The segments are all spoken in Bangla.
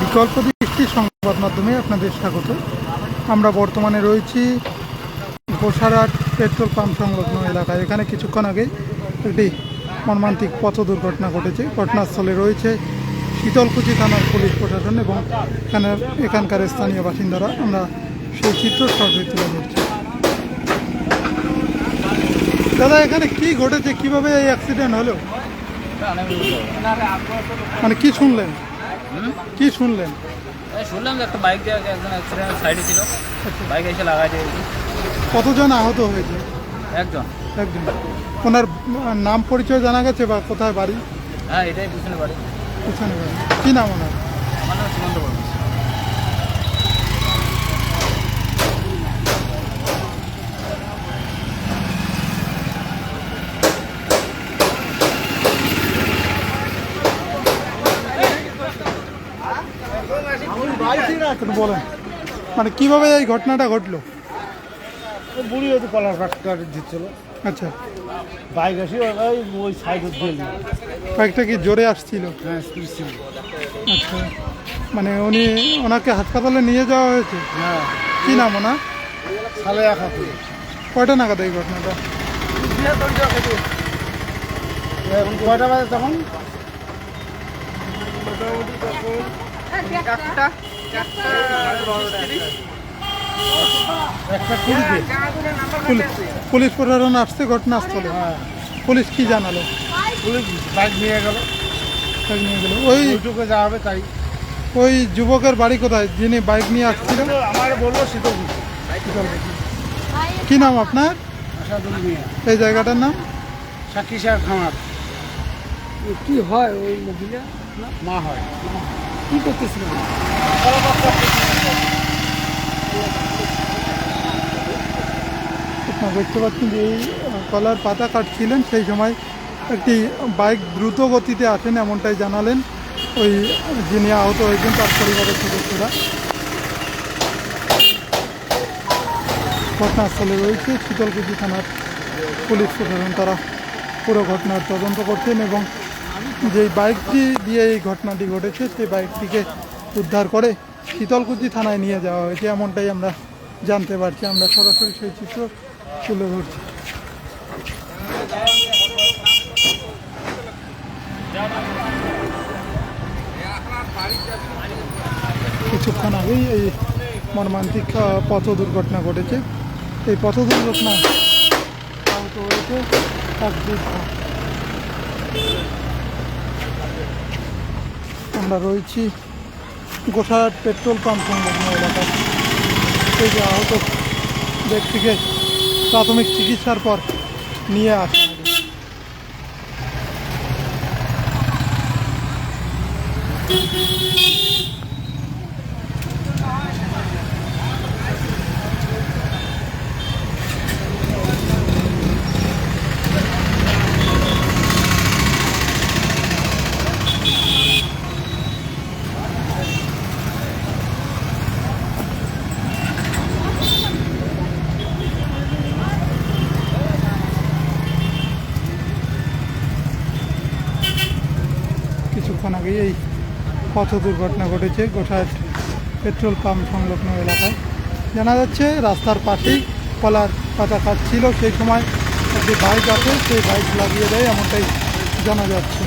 বিকল্প দৃষ্টি সংবাদ মাধ্যমে আপনাদের স্বাগত। আমরা বর্তমানে রয়েছি গোসারাট পেট্রোল পাম্প সংলগ্ন এলাকায়। এখানে কিছুক্ষণ আগে একটি মর্মান্তিক পথ দুর্ঘটনা ঘটেছে। ঘটনাস্থলে রয়েছে শীতলকুচি থানার পুলিশ প্রশাসন এবং এখানের এখানকার স্থানীয় বাসিন্দারা। আমরা সেই চিত্র সরাসরি তুলে ধরছি। দাদা এখানে কি ঘটেছে? কীভাবে এই অ্যাক্সিডেন্ট হলো? মানে কি শুনলেন? কি শুনলেন? শুনলাম যে একটা বাইক দিয়ে একজন অ্যাক্সিডেন্ট সাইডে ছিল। বাইক এসে লাগাই দিয়েছে কতজন আহত হয়েছে? একজন। একজন। ওনার নাম পরিচয় জানা গেছে বা কোথায় বাড়ি? হ্যাঁ এটাই পিছনে বাড়ি। পিছনে বাড়ি। কী নাম ওনার? আমার নাম সুমন্ত বর্মা একটু বলেন। মানে কীভাবে এই ঘটনাটা ঘটলো? বুড়ি হয়তো কলার ফাটকা দিচ্ছিল। আচ্ছা। বাইক আসি ওই ওই সাইডে দিল। বাইকটা কি জোরে আসছিল? হ্যাঁ আচ্ছা। মানে উনি ওনাকে হাসপাতালে নিয়ে যাওয়া হয়েছে? হ্যাঁ। কি নাম ওনার? সালে এক হাতে কয়টা নাগাদ এই ঘটনাটা? কয়টা বাজে তখন? একটা। কুড়িতে পুলিশ পুলিশ প্রশাসন আসছে ঘটনাস্থলে হ্যাঁ পুলিশ কি জানালো? পুলিশ বাইক নিয়ে গেল। বাইক নিয়ে গেল। ওই ওইটুকু যাওয়া হবে তাই। ওই যুবকের বাড়ি কোথায়? যিনি বাইক নিয়ে আসছিলেন আমার বলব শীতল কি নাম আপনার? এই জায়গাটার নাম? সাক্ষী সাহেব খামার। কি হয় ওই মহিলা? মা হয়। কি করতেছিল আপনারা দেখতে পাচ্ছেন যে এই কলার পাতা কাটছিলেন, সেই সময় একটি বাইক দ্রুত গতিতে আসেন এমনটাই জানালেন ওই যিনি আহত হয়েছেন তার পরিবারের সদস্যরা। ঘটনাস্থলে রয়েছে, শীতলকুচি থানার পুলিশ প্রশাসন তারা পুরো ঘটনার তদন্ত করছেন এবং যেই বাইকটি দিয়ে এই ঘটনাটি ঘটেছে, সেই বাইকটিকে উদ্ধার করে শীতলকুচি থানায় নিয়ে যাওয়া হয়েছে। এমনটাই আমরা জানতে পারছি। আমরা সরাসরি সেই চিত্র তুলে ধরছি। কিছুক্ষণ আগেই এই মর্মান্তিক পথ দুর্ঘটনা ঘটেছে। এই পথ দুর্ঘটনা আহত হয়েছে এক। আমরা রয়েছি গোসার পেট্রোল পাম্প সংলগ্ন এলাকায়। এই যে আহত ব্যক্তিকে প্রাথমিক চিকিৎসার পর নিয়ে আসা হবে। কিছুক্ষণ আগেই এই পথ দুর্ঘটনা ঘটেছে গোসাইট পেট্রোল পাম্প সংলগ্ন এলাকায়। জানা যাচ্ছে রাস্তার পাশেই কলার পাতা কাটছিল সেই সময় একটি বাইক আছে, সেই বাইক লাগিয়ে দেয় এমনটাই জানা যাচ্ছে।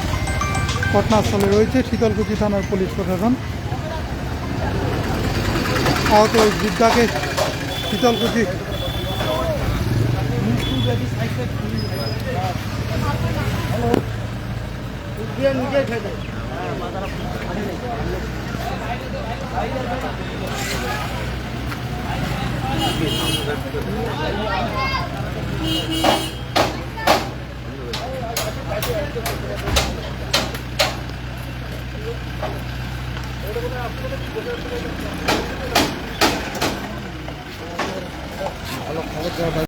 ঘটনাস্থলে রয়েছে শীতলকুচি থানার পুলিশ প্রশাসন। আহত ওই বৃদ্ধাকে শীতলকুচি দিয়ে নিজে খেতে ভালো খবর